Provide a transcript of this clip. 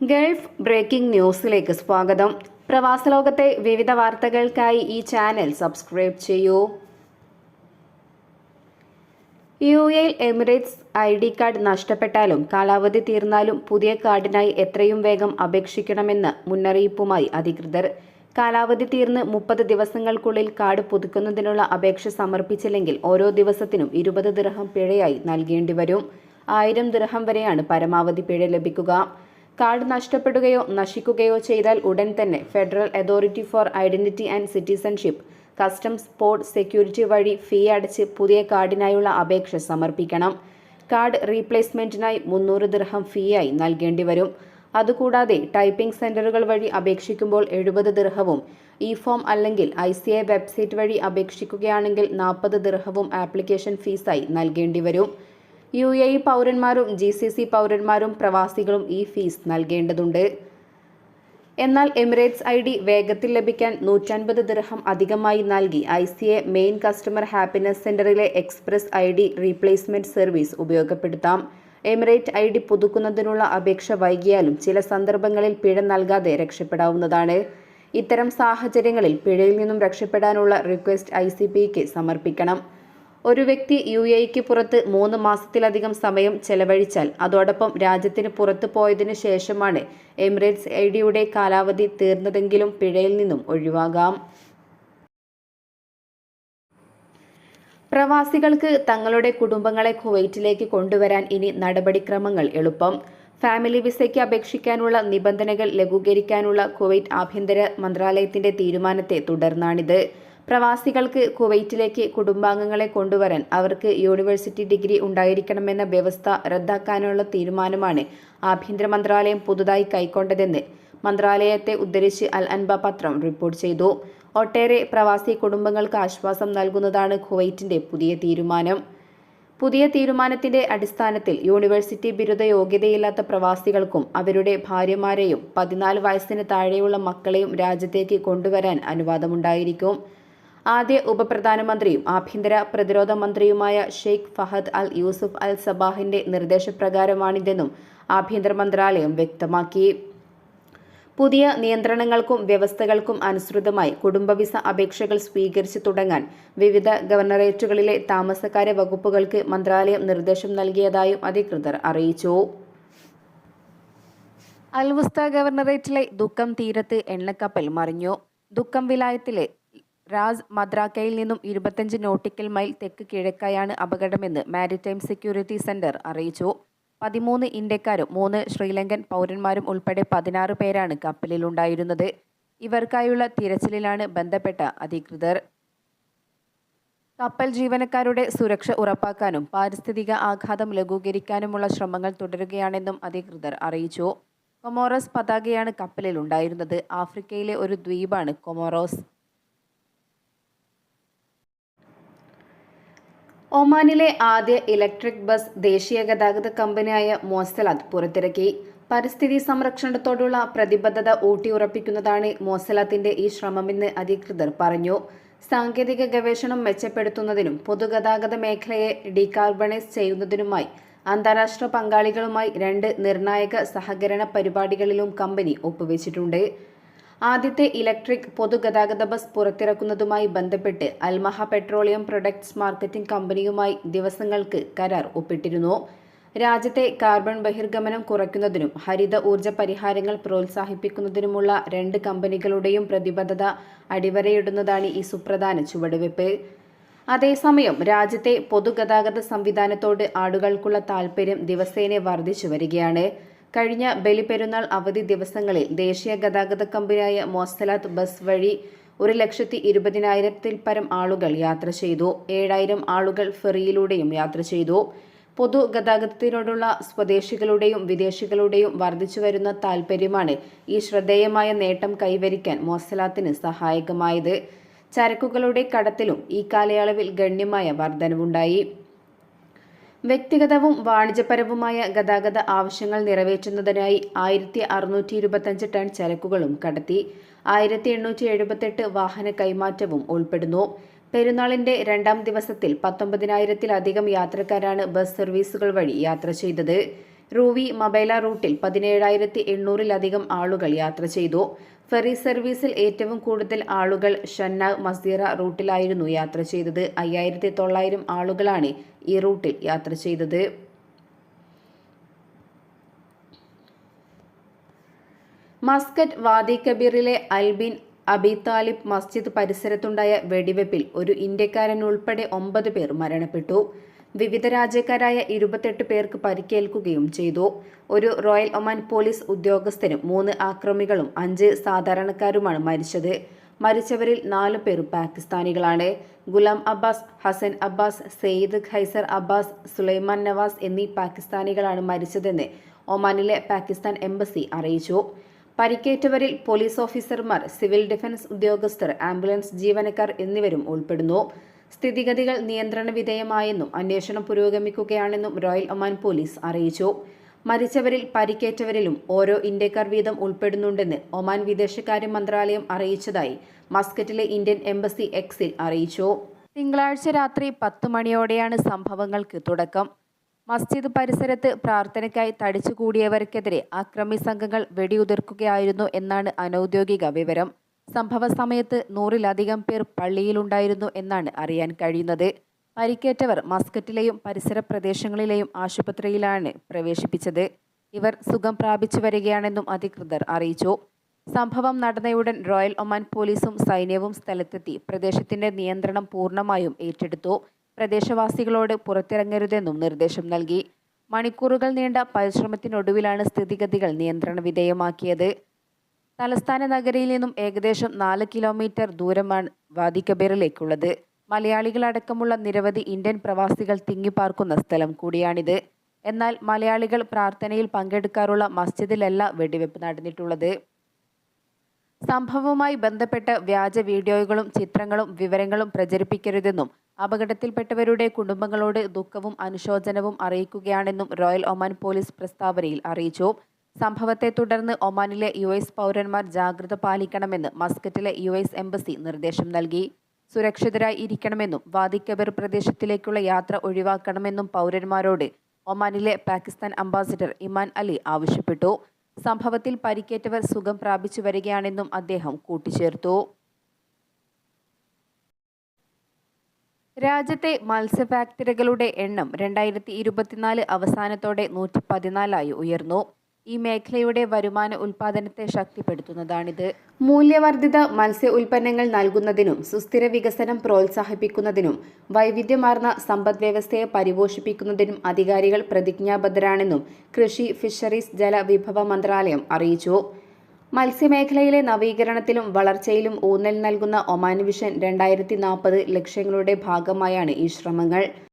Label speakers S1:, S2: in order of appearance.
S1: Gulf breaking ന്യൂസിലേക്ക് സ്വാഗതം. പ്രവാസലോകത്തെ വിവിധ വാർത്തകൾക്കായി ഈ ചാനൽ സബ്സ്ക്രൈബ് ചെയ്യൂ. യു എയിൽ എമിറേറ്റ്സ് ഐ ഡി കാർഡ് നഷ്ടപ്പെട്ടാലും കാലാവധി തീർന്നാലും പുതിയ കാർഡിനായി എത്രയും വേഗം അപേക്ഷിക്കണമെന്ന് മുന്നറിയിപ്പുമായി അധികൃതർ. കാലാവധി തീർന്ന് മുപ്പത് ദിവസങ്ങൾക്കുള്ളിൽ കാർഡ് പുതുക്കുന്നതിനുള്ള അപേക്ഷ സമർപ്പിച്ചില്ലെങ്കിൽ ഓരോ ദിവസത്തിനും ഇരുപത് ദിർഹം പിഴയായി നൽകേണ്ടി വരും ആയിരം ദിർഹം വരെയാണ് പരമാവധി പിഴ ലഭിക്കുക. കാർഡ് നഷ്ടപ്പെടുകയോ നശിക്കുകയോ ചെയ്താൽ ഉടൻ തന്നെ Federal Authority for Identity and Citizenship Customs Port Security വഴി ഫീ അടച്ച് പുതിയ കാർഡിനായുള്ള അപേക്ഷ സമർപ്പിക്കണം. കാർഡ് റീപ്ലേസ്മെന്റിനായി മുന്നൂറ് ദിർഹം ഫീയായി നൽകേണ്ടി വരും. അതുകൂടാതെ ടൈപ്പിംഗ് സെന്ററുകൾ വഴി അപേക്ഷിക്കുമ്പോൾ എഴുപത് ദിർഹവും ഇ ഫോം അല്ലെങ്കിൽ ഐ സി ഐ വെബ്സൈറ്റ് വഴി അപേക്ഷിക്കുകയാണെങ്കിൽ നാൽപ്പത് ദിർഹവും ആപ്ലിക്കേഷൻ ഫീസായി നൽകേണ്ടി വരും. യു എ ഇ പൗരന്മാരും ജി സി സി പൗരന്മാരും പ്രവാസികളും ഈ ഫീസ് നൽകേണ്ടതുണ്ട്. എന്നാൽ എമിറേറ്റ്സ് ഐ ഡി വേഗത്തിൽ ലഭിക്കാൻ നൂറ്റൻപത് ദിർഹം അധികമായി നൽകി. I C A main customer happiness സെന്ററിലെ express I D replacement service ഉപയോഗപ്പെടുത്താം. എമിറേറ്റ് ഐ ഡി പുതുക്കുന്നതിനുള്ള അപേക്ഷ വൈകിയാലും ചില സന്ദർഭങ്ങളിൽ പിഴ നൽകാതെ രക്ഷപ്പെടാവുന്നതാണ്. ഇത്തരം സാഹചര്യങ്ങളിൽ പിഴയിൽ നിന്നും രക്ഷപ്പെടാനുള്ള റിക്വസ്റ്റ് ഐ സമർപ്പിക്കണം. ഒരു വ്യക്തി യു എക്ക് പുറത്ത് മൂന്ന് മാസത്തിലധികം സമയം ചെലവഴിച്ചാൽ അതോടൊപ്പം രാജ്യത്തിന് പുറത്തു പോയതിനു ശേഷമാണ് എമിറേറ്റ്സ് ഐ ഡിയുടെ കാലാവധി തീർന്നതെങ്കിലും പിഴയിൽ നിന്നും ഒഴിവാകാം. പ്രവാസികൾക്ക് തങ്ങളുടെ കുടുംബങ്ങളെ കുവൈറ്റിലേക്ക് കൊണ്ടുവരാൻ ഇനി നടപടിക്രമങ്ങൾ എളുപ്പം. ഫാമിലി വിസയ്ക്ക് അപേക്ഷിക്കാനുള്ള നിബന്ധനകൾ ലഘൂകരിക്കാനുള്ള കുവൈറ്റ് ആഭ്യന്തര മന്ത്രാലയത്തിന്റെ തീരുമാനത്തെ തുടർന്നാണിത്. പ്രവാസികൾക്ക് കുവൈറ്റിലേക്ക് കുടുംബാംഗങ്ങളെ കൊണ്ടുവരാൻ അവർക്ക് യൂണിവേഴ്സിറ്റി ഡിഗ്രി ഉണ്ടായിരിക്കണമെന്ന വ്യവസ്ഥ റദ്ദാക്കാനുള്ള തീരുമാനമാണ് ആഭ്യന്തര മന്ത്രാലയം പുതുതായി കൈക്കൊണ്ടതെന്ന് മന്ത്രാലയത്തെ ഉദ്ധരിച്ച് അൽ അൻബ പത്രം റിപ്പോർട്ട് ചെയ്തു. ഒട്ടേറെ പ്രവാസി കുടുംബങ്ങൾക്ക് ആശ്വാസം നൽകുന്നതാണ് കുവൈറ്റിന്റെ പുതിയ തീരുമാനം. പുതിയ തീരുമാനത്തിന്റെ അടിസ്ഥാനത്തിൽ യൂണിവേഴ്സിറ്റി ബിരുദ യോഗ്യതയില്ലാത്ത പ്രവാസികൾക്കും അവരുടെ ഭാര്യമാരെയും പതിനാല് വയസ്സിന് താഴെയുള്ള മക്കളെയും രാജ്യത്തേക്ക് കൊണ്ടുവരാൻ അനുവാദമുണ്ടായിരിക്കും. ആദ്യ ഉപപ്രധാനമന്ത്രിയും ആഭ്യന്തര പ്രതിരോധ മന്ത്രിയുമായ ഷെയ്ഖ് ഫഹദ് അൽ യൂസുഫ് അൽ സബാഹിന്റെ നിർദ്ദേശപ്രകാരമാണിതെന്നും ആഭ്യന്തര മന്ത്രാലയം വ്യക്തമാക്കി. പുതിയ നിയന്ത്രണങ്ങൾക്കും വ്യവസ്ഥകൾക്കും അനുസൃതമായി കുടുംബവിസ അപേക്ഷകൾ സ്വീകരിച്ചു തുടങ്ങാൻ വിവിധ ഗവർണറേറ്റുകളിലെ താമസക്കാര വകുപ്പുകൾക്ക് മന്ത്രാലയം നിർദ്ദേശം നൽകിയതായും അധികൃതർ അറിയിച്ചു. അൽവുസ്ത ഗവർണറേറ്റിലെ ദുഃഖം തീരത്ത് എണ്ണക്കപ്പൽ മറിഞ്ഞു. ദുഃഖം വിലായത്തിലെ റാസ് മദ്രാക്കയിൽ നിന്നും ഇരുപത്തഞ്ച് നോട്ടിക്കൽ മൈൽ തെക്ക് കിഴക്കായാണ് അപകടമെന്ന് മാരിടൈം സെക്യൂരിറ്റി സെന്റർ അറിയിച്ചു. പതിമൂന്ന് ഇന്ത്യക്കാരും മൂന്ന് ശ്രീലങ്കൻ പൗരന്മാരും ഉൾപ്പെടെ പതിനാറ് പേരാണ് കപ്പലിലുണ്ടായിരുന്നത്. ഇവർക്കായുള്ള തിരച്ചിലിലാണ് ബന്ധപ്പെട്ട അധികൃതർ. കപ്പൽ ജീവനക്കാരുടെ സുരക്ഷ ഉറപ്പാക്കാനും പാരിസ്ഥിതിക ആഘാതം ലഘൂകരിക്കാനുമുള്ള ശ്രമങ്ങൾ തുടരുകയാണെന്നും അധികൃതർ അറിയിച്ചു. കൊമോറോസ് പതാകയാണ് കപ്പലിൽ ഉണ്ടായിരുന്നത് ആഫ്രിക്കയിലെ ഒരു ദ്വീപാണ് കൊമോറോസ്. ഒമാനിലെ ആദ്യ ഇലക്ട്രിക് ബസ് ദേശീയ ഗതാഗത കമ്പനിയായ മോസലാത്ത് പുറത്തിറക്കി. പരിസ്ഥിതി സംരക്ഷണത്തോടുള്ള പ്രതിബദ്ധത ഊട്ടിയുറപ്പിക്കുന്നതാണ് മോസലാത്തിന്റെ ഈ ശ്രമമെന്ന് അധികൃതർ പറഞ്ഞു. സാങ്കേതിക ഗവേഷണം മെച്ചപ്പെടുത്തുന്നതിനും പൊതുഗതാഗത മേഖലയെ ഡീകാർബണൈസ് ചെയ്യുന്നതിനുമായി അന്താരാഷ്ട്ര പങ്കാളികളുമായി രണ്ട് നിർണായക സഹകരണ പരിപാടികളിലും കമ്പനി ഒപ്പുവെച്ചിട്ടുണ്ട്. ആദ്യത്തെ ഇലക്ട്രിക് പൊതുഗതാഗത ബസ് പുറത്തിറക്കുന്നതുമായി ബന്ധപ്പെട്ട് അൽമഹ പെട്രോളിയം പ്രൊഡക്ട്സ് മാർക്കറ്റിംഗ് കമ്പനിയുമായി ദിവസങ്ങൾക്ക് കരാർ ഒപ്പിട്ടിരുന്നു. രാജ്യത്തെ കാർബൺ ബഹിർഗമനം കുറയ്ക്കുന്നതിനും ഹരിത ഊർജ പരിഹാരങ്ങൾ പ്രോത്സാഹിപ്പിക്കുന്നതിനുമുള്ള രണ്ട് കമ്പനികളുടെയും പ്രതിബദ്ധത അടിവരയിടുന്നതാണ് ഈ സുപ്രധാന ചുവടുവയ്പ്. അതേസമയം രാജ്യത്തെ പൊതുഗതാഗത സംവിധാനത്തോട് ആളുകൾക്കുള്ള താൽപ്പര്യം ദിവസേന വർദ്ധിച്ചു വരികയാണ്. കഴിഞ്ഞ ബലിപെരുന്നാൾ അവധി ദിവസങ്ങളിൽ ദേശീയ ഗതാഗത കമ്പനിയായ മോസ്തലാത്ത് ബസ് വഴി ഒരു ലക്ഷത്തി ഇരുപതിനായിരത്തിൽ പരം ആളുകൾ യാത്ര ചെയ്തു. ഏഴായിരം ആളുകൾ ഫെറിയിലൂടെയും യാത്ര ചെയ്തു. പൊതുഗതാഗതത്തിനോടുള്ള സ്വദേശികളുടെയും വിദേശികളുടെയും വർദ്ധിച്ചു വരുന്ന താൽപ്പര്യമാണ് ഈ ശ്രദ്ധേയമായ നേട്ടം കൈവരിക്കാൻ മോസലാത്തിന് സഹായകമായത്. ചരക്കുകളുടെ കടത്തിലും ഈ കാലയളവിൽ ഗണ്യമായ വർധനവുണ്ടായി. വ്യക്തിഗതവും വാണിജ്യപരവുമായ ഗതാഗത ആവശ്യങ്ങൾ നിറവേറ്റുന്നതിനായി ആയിരത്തി അറുന്നൂറ്റി ഇരുപത്തഞ്ച് ടൺ ചരക്കുകളും കടത്തി ആയിരത്തി എണ്ണൂറ്റി എഴുപത്തെട്ട് വാഹന കൈമാറ്റവും ഉൾപ്പെടുന്നു. പെരുന്നാളിന്റെ രണ്ടാം ദിവസത്തിൽ പത്തൊമ്പതിനായിരത്തിലധികം യാത്രക്കാരാണ് ബസ് സർവീസുകൾ വഴി യാത്ര ചെയ്തത്. റൂവി മബൈല റൂട്ടിൽ പതിനേഴായിരത്തി എണ്ണൂറിലധികം ആളുകൾ യാത്ര ചെയ്തു. ഫെറി സർവീസിൽ ഏറ്റവും കൂടുതൽ ആളുകൾ ഷന്ന മസ്ദിറ റൂട്ടിലായിരുന്നു യാത്ര ചെയ്തത്. അയ്യായിരത്തി തൊള്ളായിരം ആളുകളാണ് ഈ റൂട്ടിൽ യാത്ര ചെയ്തത്. മസ്കറ്റ് വാദി കബീറിലെ അൽബിൻ അബി താലിബ് മസ്ജിദ് പരിസരത്തുണ്ടായ വെടിവെപ്പിൽ ഒരു ഇന്ത്യക്കാരൻ ഉൾപ്പെടെ ഒമ്പത് പേർ മരണപ്പെട്ടു. വിവിധ രാജ്യക്കാരായ ഇരുപത്തെട്ട് പേർക്ക് പരിക്കേൽക്കുകയും ചെയ്തു. ഒരു റോയൽ ഒമാൻ പോലീസ് ഉദ്യോഗസ്ഥനും മൂന്ന് ആക്രമികളും അഞ്ച് സാധാരണക്കാരുമാണ് മരിച്ചത്. മരിച്ചവരിൽ നാലു പേർ പാകിസ്ഥാനികളാണ്. ഗുലാം അബ്ബാസ് ഹസൻ അബ്ബാസ് സെയ്ദ് ഖൈസർ അബ്ബാസ് സുലൈമാൻ നവാസ് എന്നീ പാകിസ്ഥാനികളാണ് മരിച്ചതെന്ന് ഒമാനിലെ പാകിസ്ഥാൻ എംബസി അറിയിച്ചു. പരിക്കേറ്റവരിൽ പോലീസ് ഓഫീസർമാർ സിവിൽ ഡിഫൻസ് ഉദ്യോഗസ്ഥർ ആംബുലൻസ് ജീവനക്കാർ എന്നിവരും ഉൾപ്പെടുന്നു. സ്ഥിതിഗതികൾ നിയന്ത്രണ വിധേയമായെന്നും അന്വേഷണം പുരോഗമിക്കുകയാണെന്നും റോയൽ ഒമാൻ പോലീസ് അറിയിച്ചു. മരിച്ചവരിൽ പരിക്കേറ്റവരിലും ഓരോ ഇന്ത്യക്കാർ വീതം ഉൾപ്പെടുന്നുണ്ടെന്ന് ഒമാൻ വിദേശകാര്യ മന്ത്രാലയം അറിയിച്ചതായി മസ്കറ്റിലെ ഇന്ത്യൻ എംബസി എക്സിൽ അറിയിച്ചു. തിങ്കളാഴ്ച രാത്രി പത്ത് മണിയോടെയാണ് സംഭവങ്ങൾക്ക് തുടക്കം. മസ്ജിദ് പരിസരത്ത് പ്രാർത്ഥനയ്ക്കായി തടിച്ചുകൂടിയവർക്കെതിരെ അക്രമി സംഘങ്ങൾ വെടിയുതിർക്കുകയായിരുന്നു എന്നാണ് അനൌദ്യോഗിക വിവരം. സംഭവ സമയത്ത് നൂറിലധികം പേർ പള്ളിയിലുണ്ടായിരുന്നു എന്നാണ് അറിയാൻ കഴിയുന്നത്. പരിക്കേറ്റവർ മസ്കറ്റിലെയും പരിസര പ്രദേശങ്ങളിലെയും ആശുപത്രിയിലാണ് പ്രവേശിപ്പിച്ചത്. ഇവർ സുഖം പ്രാപിച്ചു വരികയാണെന്നും അധികൃതർ അറിയിച്ചു. സംഭവം നടന്നയുടൻ റോയൽ ഒമാൻ പോലീസും സൈന്യവും സ്ഥലത്തെത്തി. പ്രദേശത്തിന്റെ നിയന്ത്രണം പൂർണമായും ഏറ്റെടുത്തു. പ്രദേശവാസികളോട് പുറത്തിറങ്ങരുതെന്നും നിർദ്ദേശം നൽകി. മണിക്കൂറുകൾ നീണ്ട പരിശ്രമത്തിനൊടുവിലാണ് സ്ഥിതിഗതികൾ നിയന്ത്രണ വിധേയമാക്കിയത് തലസ്ഥാന നഗരിയിൽ നിന്നും ഏകദേശം നാല് കിലോമീറ്റർ ദൂരമാണ് വാദിക്കബേറിലേക്കുള്ളത്. മലയാളികളടക്കമുള്ള നിരവധി ഇന്ത്യൻ പ്രവാസികൾ തിങ്ങിപ്പാർക്കുന്ന സ്ഥലം കൂടിയാണിത്. എന്നാൽ മലയാളികൾ പ്രാർത്ഥനയിൽ പങ്കെടുക്കാറുള്ള മസ്ജിദിലല്ല വെടിവെപ്പ് നടന്നിട്ടുള്ളത്. സംഭവവുമായി ബന്ധപ്പെട്ട് വ്യാജ വീഡിയോകളും ചിത്രങ്ങളും വിവരങ്ങളും പ്രചരിപ്പിക്കരുതെന്നും അപകടത്തിൽപ്പെട്ടവരുടെ കുടുംബങ്ങളോട് ദുഃഖവും അനുശോചനവും അറിയിക്കുകയാണെന്നും റോയൽ ഒമാൻ പോലീസ് പ്രസ്താവനയിൽ അറിയിച്ചു. സംഭവത്തെ തുടർന്ന് ഒമാനിലെ യു എസ് പൗരന്മാർ ജാഗ്രത പാലിക്കണമെന്ന് മസ്കറ്റിലെ യു എസ് എംബസി നിർദ്ദേശം നൽകി. സുരക്ഷിതരായി ഇരിക്കണമെന്നും വാദിക്കബർ പ്രദേശത്തിലേക്കുള്ള യാത്ര ഒഴിവാക്കണമെന്നും പൗരന്മാരോട് ഒമാനിലെ പാകിസ്ഥാൻ അംബാസിഡർ ഇമാൻ അലി ആവശ്യപ്പെട്ടു. സംഭവത്തിൽ പരിക്കേറ്റവർ സുഖം പ്രാപിച്ചു വരികയാണെന്നും അദ്ദേഹം കൂട്ടിച്ചേർത്തു. രാജ്യത്തെ മത്സ്യ ഫാക്ടറികളുടെ എണ്ണം രണ്ടായിരത്തി ഇരുപത്തിനാല് അവസാനത്തോടെ നൂറ്റി പതിനാലായി ഉയർന്നു. ഈ മേഖലയുടെ വരുമാന ഉൽപാദനത്തെ ശക്തിപ്പെടുത്തുന്നതാണിത്. മൂല്യവർദ്ധിത മത്സ്യ ഉൽപ്പന്നങ്ങൾ നൽകുന്നതിനും സുസ്ഥിര വികസനം പ്രോത്സാഹിപ്പിക്കുന്നതിനും വൈവിധ്യമാർന്ന സമ്പദ്വ്യവസ്ഥയെ പരിപോഷിപ്പിക്കുന്നതിനും അധികാരികൾ പ്രതിജ്ഞാബദ്ധരാണെന്നും കൃഷി ഫിഷറീസ് ജലവിഭവ മന്ത്രാലയം അറിയിച്ചു. മത്സ്യമേഖലയിലെ നവീകരണത്തിലും വളർച്ചയിലും ഊന്നൽ നൽകുന്ന ഒമാൻ വിഷൻ രണ്ടായിരത്തി നാൽപ്പത് ലക്ഷ്യങ്ങളുടെ ഭാഗമായാണ് ഈ ശ്രമങ്ങൾ.